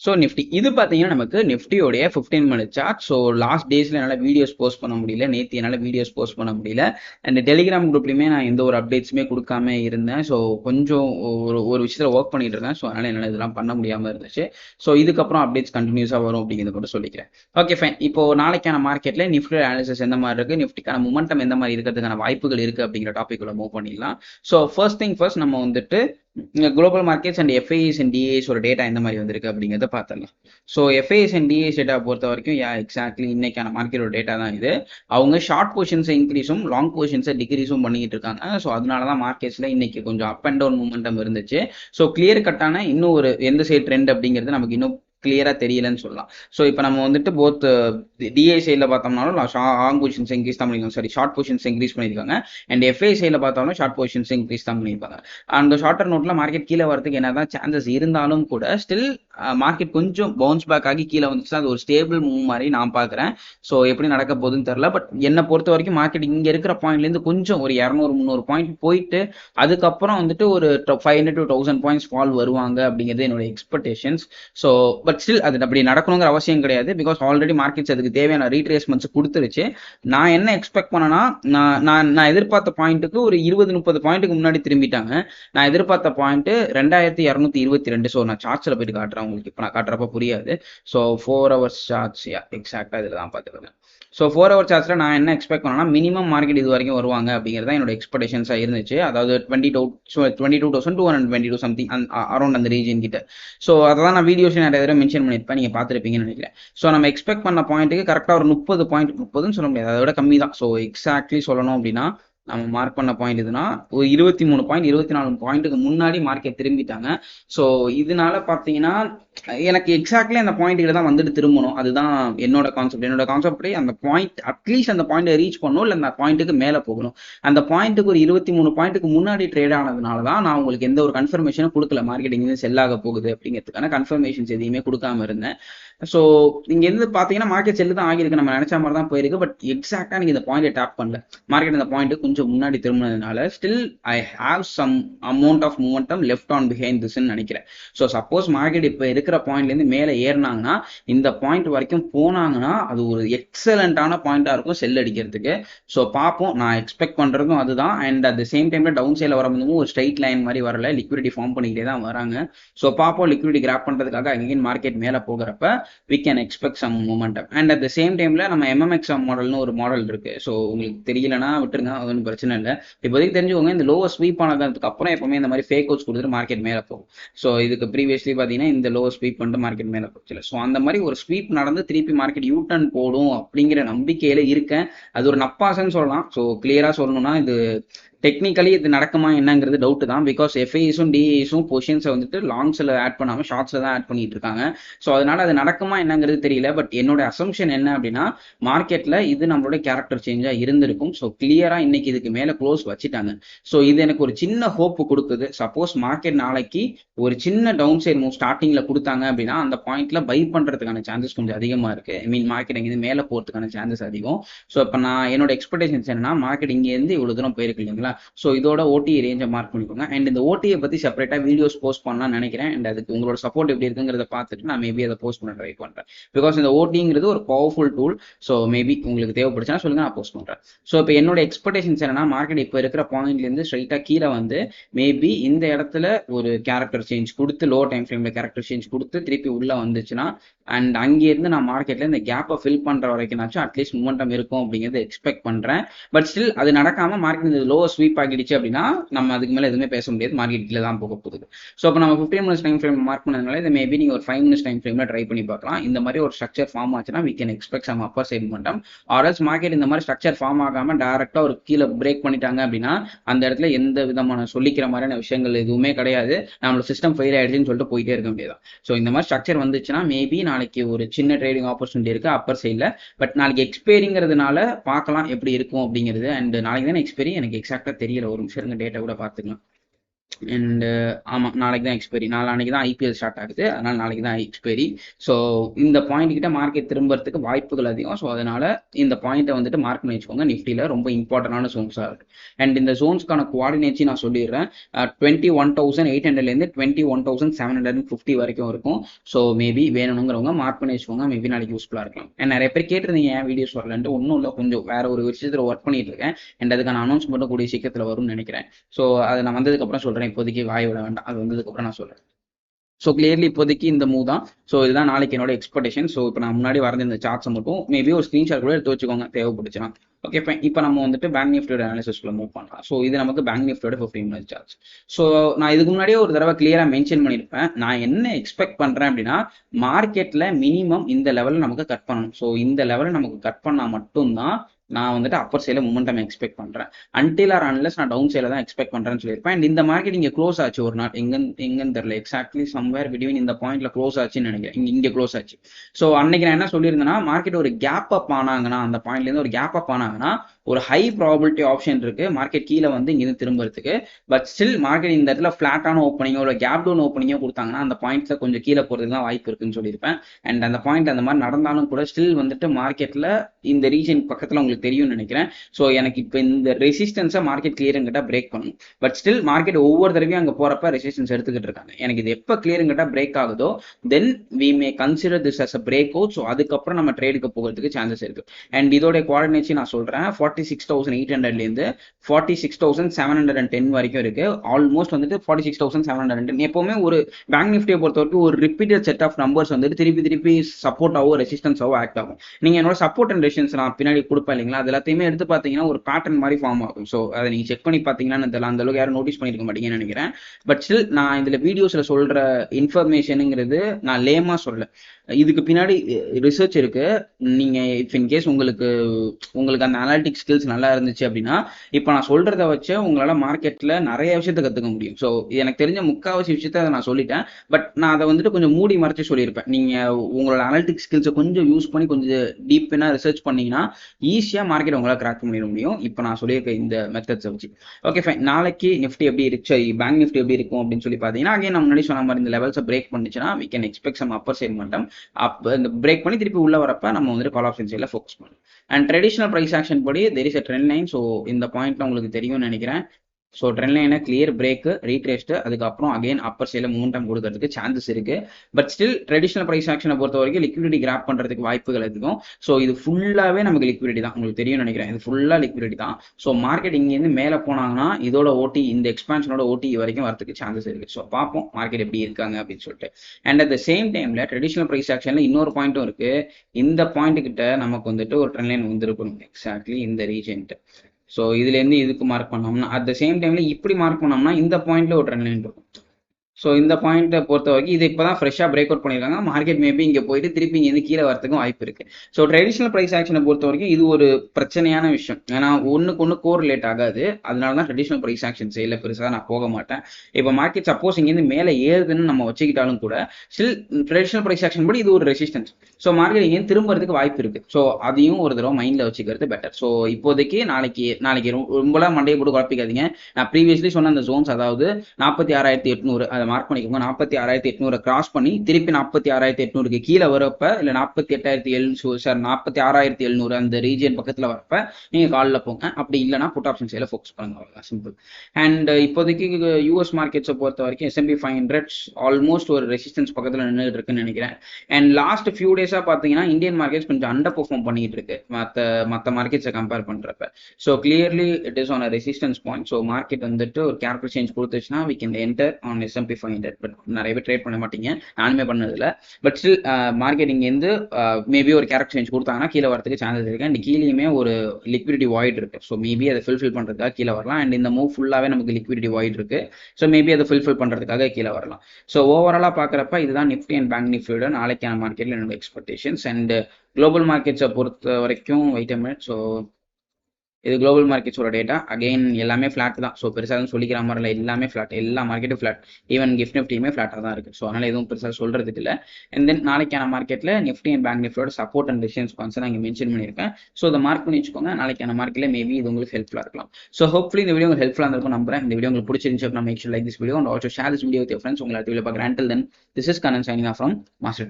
So Nifty இது பார்த்தீங்கன்னா நமக்கு நிஃப்டியோடைய fifteen minute chart so last டேஸில் என்னால் வீடியோஸ் போஸ்ட் பண்ண முடியல. நேற்று என்னால் வீடியோஸ் போஸ்ட் பண்ண முடியல. அண்ட் டெலிகிராம் குரூப்லையுமே நான் எந்த ஒரு அப்டேட்ஸுமே கொடுக்காம இருந்தேன். ஸோ கொஞ்சம் ஒரு ஒரு விஷயத்தில் ஒர்க் பண்ணிட்டு இருந்தேன். ஸோ அதனால் என்னால் இதெல்லாம் பண்ண முடியாமல் இருந்துச்சு. ஸோ இதுக்கப்புறம் அப்டேட்ஸ் கண்டினியூஸாக வரும் அப்படிங்கிறத கூட சொல்லிக்கிறேன். ஓகே ஃபைன் இப்போ நாளைக்கான மார்க்கெட்டில் நிஃப்டி அனாலிசிஸ் எந்த மாதிரி இருக்குது நிஃப்டிக்கான மூமெண்டம் எந்த மாதிரி இருக்கிறதுக்கான வாய்ப்புகள் இருக்குது அப்படிங்கிற டாப்பிக்குள்ள மூவ் பண்ணிடலாம். ஸோ ஃபர்ஸ்ட் திங் ஃபர்ஸ்ட் நம்ம வந்துட்டு global markets and FIIs and DIIs ஒரு டேட்டா எந்த மாதிரி வந்திருக்கு அப்படிங்கிறத பார்த்துடலாம். So FIIs and DIIs data பொறுத்த வரைக்கும் யா எக்ஸாக்ட்லி இன்னைக்கான மார்க்கெட்டோட டேட்டா தான் இது. அவங்க ஷார்ட் பொசிஷன்ஸை இன்க்ரீஸும் லாங் பொசிஷன்ஸை டிக்ரீஸும் பண்ணிட்டு இருக்காங்க. ஸோ அதனால தான் மார்க்கெட்ஸில் இன்னைக்கு கொஞ்சம் அப் அண்ட் டவுன் மூமெண்டம் இருந்துச்சு. ஸோ கிளியர் கட்டான இன்னும் ஒரு எந்த சைட் ட்ரெண்ட் அப்படிங்கிறது நமக்கு இன்னும் கிளியராக தெரியலன்னு சொல்லலாம். ஸோ இப்போ நம்ம வந்துட்டு போத் டிஐ சைடில் பார்த்தோம்னாலும் லாங் பொசிஷன்ஸ் இன்க்ரீஸ் தான் பண்ணியிருக்காங்க சாரி ஷார்ட் பொசிஷன்ஸ் இன்க்ரீஸ் பண்ணியிருக்காங்க. அண்ட் எஃப்ஐ சைடில் பார்த்தாலும் ஷார்ட் பொசிஷன்ஸ் இன்க்ரீஸ் தான் பண்ணியிருக்காங்க. அந்த ஷார்ட்டர் நோட்டில் மார்க்கெட் கீழே வரதுக்கு என்னதான் சான்சஸ் இருந்தாலும் கூட ஸ்டில் மார்க்கெட் uh, கொஞ்சம் பவுன்ஸ் பேக் ஆகி கீழே வந்துச்சுன்னா அது ஒரு ஸ்டேபிள் மூவ் மாதிரி நான் பார்க்குறேன். ஸோ எப்படி நடக்க போகுதுன்னு தெரில பட் என்னை பொறுத்த வரைக்கும் மார்க்கெட் இங்கே இருக்கிற பாயிண்ட்லேருந்து கொஞ்சம் ஒரு இரநூறு முந்நூறு பாயிண்ட் போயிட்டு அதுக்கப்புறம் வந்துட்டு ஒரு five hundred to thousand points fall வருவாங்க அப்படிங்கிறது என்னோட எக்ஸ்பெக்டேஷன்ஸ் ஸோ பட் ஸ்டில் அது அப்படி நடக்கணுங்கிற அவசியம் கிடையாது. பிகாஸ் ஆல்ரெடி மார்க்கெட்ஸ் அதுக்கு தேவையான ரீட்ரேஸ்மெண்ட்ஸ் கொடுத்துருச்சு. நான் என்ன எக்ஸ்பெக்ட் பண்ணனா நான் நான் நான் எதிர்பார்த்த பாயிண்ட்டுக்கு ஒரு இருபது முப்பது பாயிண்ட்டுக்கு முன்னாடி திரும்பிட்டாங்க. நான் எதிர்பார்த்த பாயிண்ட் ரெண்டாயிரத்தி இரநூத்தி இருபத்தி ரெண்டு. ஸோ நான் சார்ட்ஸில் போயிட்டு காட்டுறேன் உங்களுக்கு. இப்போ நான் காட்டுறப்ப புரியாது. ஸோ ஃபோர் ஹவர்ஸ் சார்ட்ஸ் எக்ஸாக்டாக இதில் தான் பார்த்துருக்கேன் ஸோ ஃபோர் ஹவர் சார்ஜில் நான் என்ன எக்ஸ்பெக்ட் பண்ணேன்னா மினிமம் மார்க்கெட் இது வரைக்கும் வருவாங்க அப்படிங்கிறது தான் என்னோட எக்ஸ்பெக்டேஷன்ஸாக இருந்துச்சு. அதாவது twenty two twenty two thousand two hundred twenty two something around அந்த ரீஜன் கிட்ட. ஸோ அதை தான் நான் வீடியோஸ் நிறைய தடவை மென்ஷன் பண்ணியிருப்பேன் நீங்கள் பார்த்துருப்பீங்கன்னு நினைக்கிறேன். ஸோ நம்ம எக்ஸ்பெக்ட் பண்ண பாயிண்ட்டுக்கு கரெக்டாக ஒரு முப்பது பாயிண்ட் முப்பதுன்னு சொல்ல முடியாது. அதை விட கம்மி தான் ஸோ எக்ஸாக்ட்லி சொல்லணும் அப்படின்னா நம்ம மார்க் பண்ண பாயிண்ட் இதுனா ஒரு இருபத்தி மூணு பாயிண்ட் இருபத்தி நாலு பாயிண்ட்டுக்கு முன்னாடி மார்க்கெட் திரும்பிட்டாங்க. ஸோ இதனால பார்த்தீங்கன்னா எனக்கு எக்ஸாக்ட்லி அந்த பாயிண்ட்டுக்கு தான் வந்துட்டு திரும்பணும். அதுதான் என்னோட கான்செப்ட் என்னோட கான்செப்ட் அந்த பாயிண்ட் அட்லீஸ்ட் அந்த பாயிண்ட்டை ரீச் பண்ணணும் இல்லை அந்த பாயிண்ட்டுக்கு மேலே போகணும். அந்த பாயிண்ட்டுக்கு ஒரு இருபத்தி மூணு பாயிண்ட்டுக்கு முன்னாடி ட்ரேட் ஆனதுனால தான் நான் உங்களுக்கு எந்த ஒரு கன்ஃபர்மேஷனும் கொடுக்கல. மார்க்கெட்டிங் செல் செல்லாக போகுது அப்படிங்கிறதுக்கான கன்ஃபர்மேஷன்ஸ் எதையுமே கொடுக்காம இருந்தேன். ஸோ இங்க இருந்து பார்த்தீங்கன்னா மார்க்கெட் செல்லு தான் ஆகிருக்கு நம்ம நினைச்ச மாதிரி தான் போயிருக்கு. பட் எக்ஸாக்டா நீங்கள் இந்த பாயிண்ட்டை டேப் பண்ணல. மார்க்கெட் இந்த பாயிண்ட் கொஞ்சம் முன்னாடி திரும்பினதுனால still I have some amount of momentum left on behind திஸ்ன்னு நினைக்கிறேன். ஸோ சப்போஸ் மார்க்கெட் இப்போ இருக்கிற பாயிண்ட்லேருந்து மேலே ஏறினாங்கன்னா இந்த பாயிண்ட் வரைக்கும் போனாங்கன்னா அது ஒரு எக்ஸலண்டான பாயிண்டா இருக்கும் செல் அடிக்கிறதுக்கு. ஸோ பார்ப்போம் நான் எக்ஸ்பெக்ட் பண்றதும் அதுதான். அண்ட் அட் த சேம் டைமில் டவுன் சைடில் வரும்போதும் ஒரு ஸ்ட்ரைட் லைன் மாதிரி வரல. லிக்விடிட்டி ஃபார்ம் பண்ணிக்கிட்டே தான் வராங்க. ஸோ பார்ப்போம் லிக்விடிட்டி கிராப் பண்ணுறதுக்காக அகைன் மார்க்கெட் மேலே போகிறப்ப we can expect some momentum and at the same டைம்ல நம்ம எம்எம்எக்ஸ்எம் மாடல்னு ஒரு மாடல் இருக்கு ஸோ உங்களுக்கு தெரியலனா விட்டுருங்க அது ஒன்றும் பிரச்சனை இல்லை இப்போதைக்கு தெரிஞ்சுக்கோங்க இந்த லோவர் ஸ்வீப் ஆனதுக்கு அப்புறம் எப்பவுமே இந்த மாதிரி ஃபேக் கோச் கொடுத்துட்டு மார்க்கெட் மேலே போகும் ஸோ இதுக்கு ப்ரீவியஸ்லி பார்த்தீங்கன்னா இந்த லோவர் ஸ்வீப் பண்ணிட்டு மார்க்கெட் மேலே போச்சு ஸோ அந்த மாதிரி ஒரு ஸ்வீப் நடந்து திருப்பி மார்க்கெட் யூ டர்ன் போடும் அப்படிங்கிற நம்பிக்கையில இருக்கேன் அது ஒரு நப்பாசன்னு சொல்லலாம் ஸோ கிளியரா சொல்லணும்னா இது டெக்னிக்கலி இது நடக்குமா என்னங்கிறது டவுட் தான். பிகாஸ் எஃப்ஐஸும் டிஏஎஸும் பொசிஷன்ஸை வந்துட்டு லாங்ஸில் ஆட் பண்ணாமல் ஷார்ட்ஸில் தான் ஆட் பண்ணிட்டு இருக்காங்க. ஸோ அதனால அது நடக்குமா என்னங்கிறது தெரியல. பட் என்னோட அசம்ஷன் என்ன அப்படின்னா மார்க்கெட்டில் இது நம்மளோட கேரக்டர் சேஞ்சாக இருந்திருக்கும். ஸோ கிளியராக இன்னைக்கு இதுக்கு மேலே க்ளோஸ் வச்சுட்டாங்க. ஸோ இது எனக்கு ஒரு சின்ன ஹோப் கொடுக்குது. சப்போஸ் மார்க்கெட் நாளைக்கு ஒரு சின்ன டவுன் சைட் மூவ் ஸ்டார்டிங்கில் கொடுத்தாங்க அப்படின்னா அந்த பாயிண்ட்ல பை பண்ணுறதுக்கான சான்சஸ் கொஞ்சம் அதிகமாக இருக்கு. ஐ மீன் மார்க்கெட் இங்கே மேலே போகிறதுக்கான சான்சஸ் அதிகம். ஸோ இப்போ நான் என்னோட எக்ஸ்பெக்டேஷன்ஸ் என்னன்னா மார்க்கெட் இங்கேருந்து இவ்வளோ தூரம் போயிருக்கு இல்லைங்களா? ஸோ இதோட ஓடி ரேஞ்சை மார்க் பண்ணிக்கோங்க. அண்ட் இந்த ஓடியை பற்றி செப்பரேட்டாக வீடியோஸ் போஸ்ட் பண்ணலாம்னு நினைக்கிறேன். அண்ட் அதுக்கு உங்களோட சப்போர்ட் எப்படி இருக்குங்கிறத பார்த்துட்டு நான் மேபி அதை போஸ்ட் பண்ண ட்ரை பண்ணுறேன் பிகாஸ் இந்த ஓடிங்கிறது ஒரு பவர்ஃபுல் டூல் ஸோ மேபி உங்களுக்கு தேவைப்படுச்சுன்னா சொல்லுங்க நான் போஸ்ட் பண்ணுறேன் ஸோ இப்போ என்னோட எக்ஸ்பெக்டேஷன்ஸ் என்னன்னா மார்க்கெட் இப்போ இருக்கிற பாயிண்ட்லேருந்து ஸ்ட்ரைட்டாக கீழே வந்து மேபி இந்த இடத்துல ஒரு கேரக்டர் சேஞ்ச் கொடுத்து லோ டைம் ஃப்ரேமில் கேரக்டர் சேஞ்ச் கொடுத்து திருப்பி உள்ளே வந்துச்சுன்னா அண்ட் அங்கேருந்து நான் மார்க்கெட்டில் இந்த கேப்பை ஃபில் பண்ணுற வரைக்கும்னாச்சும் அட்லீஸ்ட் மூமெண்டம் இருக்கும் அப்படிங்கிறது எக்ஸ்பெக்ட் பண்ணுறேன் பட் ஸ்டில் அது நடக்காமல் மார்க்கெட் இந்த லோ ஸ்வீப் ஆகிடுச்சு அப்படின்னா நம்ம அதுக்கு மேலே எதுவுமே பேச முடியாது. மார்க்கெட் கீழே தான் போக போகுது. ஸோ இப்போ நம்ம fifteen minutes time frame mark பண்ணதுனால இதை மேபி நீங்கள் ஒரு ஃபைவ் மினிட்ஸ் டைம் ஃப்ரேமில் ட்ரை பண்ணி பார்க்கலாம். இந்த மாதிரி ஒரு ஸ்ட்ரக்சர் ஃபார்ம் ஆச்சுன்னா we can expect some upper side மட்டும் ஆர்எஸ் மார்க்கெட் இந்த மாதிரி ஸ்ட்ரக்சர் ஃபார்ம் ஆகாமல் டேரெக்டாக ஒரு கீழே பிரேக் பண்ணிட்டாங்க அப்படின்னா அந்த இடத்துல எந்த விதமான சொல்லிக்கிற மாதிரியான விஷயங்கள் எதுவுமே கிடையாது. நம்மளோட சிஸ்டம் ஃபெயில் ஆயிடுச்சுன்னு சொல்லிட்டு போயிட்டே இருக்க முடியாது ஸோ இந்த மாதிரி ஸ்ட்ரக்சர் வந்துச்சுன்னா மேபி நாளைக்கு ஒரு சின்ன ட்ரேடிங் ஆப்பர்ச்சுனிட்டி இருக்கு அப்பர் சைடில் பட் நாளைக்கு எக்ஸ்பைரிங்கிறதுனால பார்க்கலாம் எப்படி இருக்கும் அப்படிங்கிறது. அண்ட் நாளைக்கு தானே எக்ஸ்பைரி எனக்கு எக்ஸாக்ட் எக்ஸாக்டாக தெரியல. ஒரு நிமிஷம் டேட்டா கூட பார்த்துக்கலாம். அண்டு uh, ஆமாம் நாளைக்கு தான் எக்ஸ்பைரி நாளைக்கு தான் ஐபிஎல் ஸ்டார்ட் ஆகுது. அதனால் நாளைக்கு தான் எக்ஸ்பைரி ஸோ இந்த பாயிண்ட் கிட்ட மார்க்கெட் திரும்புறதுக்கு வாய்ப்புகள் அதிகம். ஸோ அதனால் இந்த பாயிண்ட்டை வந்துட்டு மார்க் பண்ணி வச்சுக்கோங்க. நிஃப்டியில் ரொம்ப இம்பார்ட்டண்டான ஜோன்ஸாக இருக்குது அண்ட் இந்த ஜோன்ஸ்க்கான குவாடினேட்ஸி நான் சொல்லிடுறேன். டுவெண்ட்டி ஒன் தௌசண்ட் எயிட் ஹண்ட்ரட்லேருந்து twenty one thousand seven hundred fifty வரைக்கும் இருக்கும். ஸோ மேபி வேணுங்கிறவங்க மார்க் பண்ணி வச்சுக்கோங்க. மேபி நாளைக்கு யூஸ்ஃபுல்லாக இருக்கலாம். அண்ட் நிறைய பேர் கேட்டிருந்தீங்க ஏன் வீடியோஸ் வரலன்ட்டு? ஒன்றும் இல்லை. கொஞ்சம் வேற ஒரு விஷயத்தில் ஒர்க் பண்ணிட்டு இருக்கேன். அண்ட் அதுக்கான அனௌன்ஸ்மெண்ட்டும் கூடிய சீக்கிரத்தில் வரும்னு நினைக்கிறேன். ஸோ அதை நான் வந்ததுக்கப்புறம் சொல்கிறேன் இப்போதைக்கு வாய் விட வேண்டாம். அது வந்ததுக்கப்புறம் நான் சொல்றேன். ஸோ கிளியர்லி இப்போதைக்கு இந்த மூவ் தான். ஸோ இதுதான் நாளைக்கு என்னோட எக்ஸ்பெக்டேஷன் ஸோ இப்போ நான் முன்னாடி வரைஞ்ச இந்த சார்ட்ஸ் மட்டும் மேபி ஒரு ஸ்க்ரீன்ஷாட் கூட எடுத்து வச்சுக்கோங்க. தேவைப்படுச்சுன்னா ஓகே இப்போ இப்போ நம்ம வந்துட்டு பேங்க் நிஃப்டியோட அனாலிசிஸ்க்குள்ள மூவ் பண்ணலாம். ஸோ இது நமக்கு பேங்க் நிஃப்டியோட ஃபிஃப்டின் மினிட் சார்ஜ் ஸோ நான் இதுக்கு முன்னாடியே ஒரு தடவை கிளியராக மென்ஷன் பண்ணியிருப்பேன். நான் என்ன எக்ஸ்பெக்ட் பண்ணுறேன் அப்படின்னா மார்க்கெட்டில் மினிமம் இந்த லெவலில் நமக்கு கட் பண்ணணும். ஸோ இந்த லெவலில் நமக்கு கட் பண்ணால் மட்டும்தான் நான் வந்துட்டு அப்பர் சைடில் மூமெண்டம் எக்ஸ்பெக்ட் பண்ணுறேன் அன்டில் ஆர் அன்லஸ் நான் டவுன் சைடில் தான் எக்ஸ்பெக்ட் பண்ணுறேன்னு சொல்லியிருப்பேன். அண்ட் இந்த மார்க்கெட் இங்கே க்ளோஸ் ஆச்சு ஒரு நாள். எங்கன்னு எங்கன்னு தெரியல. எக்ஸாக்ட்லி சம்வேர் பிட்வீன் இந்த பாயிண்ட்ல க்ளோஸ் ஆச்சுன்னு நினைக்கிறேன். இங்கே இங்கே க்ளோஸ் ஆச்சு. ஸோ அன்னைக்கு நான் என்ன சொல்லியிருந்தேன்னா மார்க்கெட் ஒரு கேப் அப் ஆனாங்கன்னா அந்த பாயிண்ட்லேருந்து ஒரு கேப் அப் ஆனாங்கன்னா ஒரு ஹை ப்ராபிலிட்டி ஆப்ஷன் இருக்கு. மார்க்கெட் கீழே வந்து இங்கிருந்து திரும்புறதுக்கு. பட் ஸ்டில் மார்க்கெட் இந்த இடத்துல ஃபிளாட்டான ஓப்பனிங்கோ இல்லை கேப் டவுன் ஓப்பனிங்கோ கொடுத்தாங்கன்னா அந்த பாயிண்ட்ல கொஞ்சம் கீழே போறதுக்கு தான் வாய்ப்பு இருக்குன்னு சொல்லியிருப்பேன். அண்ட் அந்த பாயிண்ட் அந்த மாதிரி நடந்தாலும் கூட ஸ்டில் வந்துட்டு மார்க்கெட்ல இந்த ரீஜன் பக்கத்துல உங்களுக்கு தெரியும்னு நினைக்கிறேன். ஸோ எனக்கு இப்போ இந்த ரெசிஸ்டன்ஸை மார்க்கெட் கிளியருங்கிட்ட பிரேக் பண்ணணும். பட் ஸ்டில் மார்க்கெட் ஒவ்வொரு தடவையும் அங்கே போறப்ப ரெசிஸ்டன்ஸ் எடுத்துக்கிட்டு இருக்காங்க. எனக்கு இது எப்போ கிளியருங்கிட்ட பிரேக் ஆகுதோ then we may consider this as a break out so அதுக்கப்புறம் நம்ம ட்ரேடுக்கு போகிறதுக்கு சான்சஸ் இருக்கு. அண்ட் இதோட குவாடினேட்ஸ் நான் சொல்றேன். ஃபார்ட்டி சிக்ஸ் தௌசண்ட் எயிட் ஹண்ட்ரட்லேருந்து forty six thousand seven hundred and ten வரைக்கும் இருக்கு. ஆல்மோஸ்ட் வந்துட்டு forty six thousand seven hundred ten எப்பவுமே ஒரு பேங்க் நிஃப்டியை பொறுத்த வரைக்கும் ஒரு ரிப்பீட்டட் செட் ஆஃப் நம்பர்ஸ் வந்துட்டு திருப்பி திருப்பி சப்போர்ட்டாவோ ரெசிஸ்டன்ஸாவோ ஆக்ட் ஆகும். நீங்க என்னோட சப்போர்ட் அண்ட் ரெசிஸ்டன்ஸ் நான் பின்னாடி கொடுப்பேன் இல்லைங்களா அது எல்லாத்தையுமே எடுத்து பார்த்தீங்கன்னா ஒரு பேட்டர்ன் மாதிரி ஃபார்ம் ஆகும். ஸோ அதை நீங்க செக் பண்ணி பார்த்தீங்கன்னா தெரியல அந்த அளவுக்கு யாரும் நோட்டீஸ் பண்ணிருக்க மாட்டீங்கன்னு நினைக்கிறேன். பட் ஸ்டில் நான் இதுல வீடியோஸ்ல சொல்ற இன்ஃபர்மேஷனுங்கிறது நான் லேமா சொல்ல இதுக்கு பின்னாடி ரிசர்ச் இருக்கு. நீங்க இஃப் இன் கேஸ் உங்களுக்கு உங்களுக்கு அந்த அனாலிட்டிக் ஸ்கில்ஸ் நல்லா இருந்துச்சு அப்படின்னா இப்போ நான் சொல்றத வச்சு உங்களால மார்க்கெட்ல நிறைய விஷயத்த கத்துக்க முடியும். ஸோ எனக்கு தெரிஞ்ச முக்காவாசி விஷயத்த அதை நான் சொல்லிட்டேன். பட் நான் அதை வந்துட்டு கொஞ்சம் மூடி மறைச்சு சொல்லியிருப்பேன். நீங்க உங்களோட அனாலிட்டிக் ஸ்கில்ஸை கொஞ்சம் யூஸ் பண்ணி கொஞ்சம் டீப்னா ரிசர்ச் பண்ணீங்கன்னா ஈஸியா மார்க்கெட் உங்களால் கிராக் பண்ணிட முடியும். இப்போ நான் சொல்லியிருக்க இந்த மெத்தட்ஸை வச்சு. ஓகே ஃபைன் நாளைக்கு நிஃப்டி எப்படி இருக்கு? சரி பேங்க் நிஃப்டி எப்படி இருக்கும் அப்படின்னு சொல்லி பார்த்தீங்கன்னா அகைன் நான் முன்னாடி சொன்ன மாதிரி இந்த லெவல்ஸை break பண்ணிச்சுன்னா we can expect some upper side மட்டும் அப்போ இந்த பிரேக் பண்ணி திருப்பி உள்ள வரப்ப நம்ம வந்துட்டு கால் ஆப்ஷன் சைடில் ஃபோக்கஸ் பண்ணணும் அண்ட் ட்ரெடிஷனல் ப்ரைஸ் ஆக்ஷன் படி there is a trend line so இந்த பாயிண்ட்ல உங்களுக்கு தெரியும்னு நினைக்கிறேன். ஸோ ட்ரெண்ட் லைனை கிளியர் பிரேக்கு ரீட்ரேஸ்ட்டு அதுக்கப்புறம் அகைன் அப்பர் சைடில் மூமெண்டம் கொடுக்கறதுக்கு சான்சஸ் இருக்கு. பட் ஸ்டில் ட்ரெடிஷனல் ப்ரைஸ் ஆக்ஷனை பொறுத்த வரைக்கும் லிக்விடிட்டி கிராப் பண்ணுறதுக்கு வாய்ப்புகள் அதிகம். ஸோ இது ஃபுல்லாகவே நமக்கு லிக்விடிட்டி தான். உங்களுக்கு தெரியும் நினைக்கிறேன். இது ஃபுல்லாக லிக்விடிட்டி தான். ஸோ மார்க்கெட் இங்கேருந்து மேலே போனாங்கன்னா இதோட ஓட்டி இந்த எக்ஸ்பான்ஷனோட ஓட்டி வரைக்கும் வரதுக்கு சான்சஸ் இருக்கு. ஸோ பார்ப்போம் மார்க்கெட் எப்படி இருக்காங்க அப்படின்னு சொல்லிட்டு. அண்ட் அட் த சேம் டைம்ல ட்ரெடிஷனல் ப்ரைஸ் ஆக்ஷனில் இன்னொரு பாயிண்ட்டும் இருக்கு. இந்த பாயிண்ட் கிட்ட நமக்கு வந்துட்டு ஒரு ட்ரெண்ட் லைன் வந்திருக்கணும். எக்ஸாக்ட்லி இந்த ரீஜன்ட்டு ஸோ இதுலேருந்து இதுக்கு மார்க் பண்ணோம்னா அட் த சேம் டைம்ல இப்படி மார்க் பண்ணோம்னா இந்த பாயிண்ட்ல ஒரு ட்ரெண்ட் லைன் இருக்கும். ஸோ இந்த பாயிண்ட்டை பொறுத்த வரைக்கும் இது இப்போ தான் ஃப்ரெஷ்ஷாக பிரேக் அவுட் பண்ணியிருக்காங்க மார்க்கெட் மேபி இங்கே போயிட்டு திருப்பி இங்கே கீழே வரதுக்கும் வாய்ப்பு இருக்குது ஸோ ட்ரெடிஷனல் ப்ரைஸ் ஆக்ஷனை பொறுத்த வரைக்கும் இது ஒரு பிரச்சனையான விஷயம். ஏன்னா ஒன்றுக்கு ஒன்று கோர் ரிலேட் ஆகாது. அதனால தான் ட்ரெடிஷ்னல் ப்ரைஸ் ஆக்ஷன் சைடில் பெருசாக நான் போக மாட்டேன். இப்போ மார்க்கெட் சப்போஸ் இங்கேருந்து மேலே ஏறுதுன்னு நம்ம வச்சுக்கிட்டாலும் கூட ஸ்டில் ட்ரெடிஷ்னல் ப்ரைஸ் ஆக்ஷன் படி இது ஒரு ரெசிஸ்டன்ஸ் ஸோ மார்க்கெட் இங்கேருந்து திரும்புறதுக்கு வாய்ப்பு இருக்குது ஸோ அதையும் ஒரு தடவை மைண்டில் வச்சுக்கிறது பெட்டர் ஸோ இப்போதைக்கு நாளைக்கு நாளைக்கு ரொம்பலாம் மண்டையை போட்டு குழப்பிக்காதீங்க. நான் ப்ரீவியஸ்லி சொன்ன அந்த ஜோன்ஸ் அதாவது நாற்பத்தி ஆறாயிரத்தி எட்நூறு அதை மார்க் பண்ணிக்கோங்க. நாற்பத்தி ஆறாயிரத்தி எட்நூறு கிராஸ் பண்ணி திருப்பி நாற்பத்தி ஆறாயிரத்தி எட்நூறுக்கு கீழே வரப்ப இல்லை நாற்பத்தி எட்டாயிரத்தி எழுநூறு சார் நாற்பத்தி ஆறாயிரத்தி எழுநூறு அந்த ரீஜன் பக்கத்தில் வரப்ப நீங்கள் காலில் போங்க. அப்படி இல்லைனா புட் ஆப்ஷன் சைடில் ஃபோக்கஸ் பண்ணுங்க. அவ்வளோதான் சிம்பிள் அண்ட் இப்போதைக்கு யூஎஸ் மார்க்கெட்ஸை பொறுத்த வரைக்கும் எஸ்எம்பி ஃபைவ் ஹண்ட்ரட்ஸ் ஆல்மோஸ்ட் ஒரு ரெசிஸ்டன்ஸ் பக்கத்தில் நின்றுட்டு இருக்குன்னு நினைக்கிறேன். அண்ட் லாஸ்ட் ஃபியூ டேஸாக பார்த்தீங்கன்னா இந்தியன் மார்க்கெட்ஸ் கொஞ்சம் அண்டர் பெர்ஃபார்ம் பண்ணிட்டு இருக்கு. மற்ற மற்ற மார்க்கெட்ஸை கம்பேர் பண்ணுறப்ப so clearly it is on resistance point so market வந்துட்டு ஒரு character change கொடுத்துச்சுன்னா we can enter on S&P five hundred but நிறைய பேர் ட்ரேட் பண்ண மாட்டீங்க. நானுமே பண்ணதில்ல. பட் ஸ்டில் மார்க்கெட் இங்கேருந்து மேபி ஒரு கேரக்டர் சேஞ்ச் கொடுத்தாங்கன்னா கீழே வரதுக்கு சான்சஸ் இருக்கு. அண்ட் கீழேயுமே ஒரு லிக்விடிட்டி வாய்ட் இருக்கு. ஸோ மேபி அதை ஃபில்ஃபில் பண்ணுறதுக்காக கீழே வரலாம். அண்ட் இந்த மூவ் ஃபுல்லாகவே நமக்கு லிக்விடிட்டி வாய்ட் இருக்கு. ஸோ மேபி அதை ஃபில்ஃபில் பண்ணுறதுக்காக கீழே வரலாம். ஸோ ஓவராலாக பார்க்குறப்ப இதுதான் நிஃப்டி அண்ட் பேங்க் நிஃப்டியோட நாளைக்கான மார்க்கெட்டில் என்னோட எக்ஸ்பெக்டேஷன்ஸ் அண்ட் குளோபல் மார்க்கெட்ஸை பொறுத்த வரைக்கும் வெயிட் மினிட் ஸோ இது குளோபல் மார்க்கெட்ஸோட டேட்டா அகைன் எல்லாமே ஃபிளாட் தான். ஸோ பெருசாக எதுவும் சொல்லிக்கிற மாதிரி இல்லை. எல்லாமே ஃபிளாட் எல்லா மார்க்கெட்டும் ஃபிளாட் ஈவன் கிஃப்ட் நிஃப்டியுமே ஃபிளாட்டாக தான் இருக்குது ஸோ அதனால் எதுவும் பெருசாக சொல்கிறதுக்கு இல்லை. அண்ட் தென் நாளைக்கான மார்க்கெட்டில் நிஃப்டி அண்ட் பேங்க் நிஃப்டியோட சப்போர்ட் அண்ட் ரெசிஸ்டன்ஸ் பாயிண்ட்ஸ் நான் இங்கே மென்ஷன் பண்ணியிருக்கேன். ஸோ அதை மார்க் பண்ணி வச்சுக்கோங்க. நாளைக்கான மார்க்கெட்டில் மேபி இது உங்களுக்கு ஹெல்ப்ஃபுல்லாக இருக்கலாம். ஸோ ஹோப்ஃபுல்லி இந்த வீடியோ உங்களுக்கு ஹெல்ப்ஃபுல்லாக இருக்கும் நம்புறேன். இந்த வீடியோ உங்களுக்கு பிடிச்சிருந்துச்சு அப்படின்னா make sure like this video and also share this video with friends அடுத்த வீடியோ பார்க்குறேன். Until then this is Kanan signing off from Master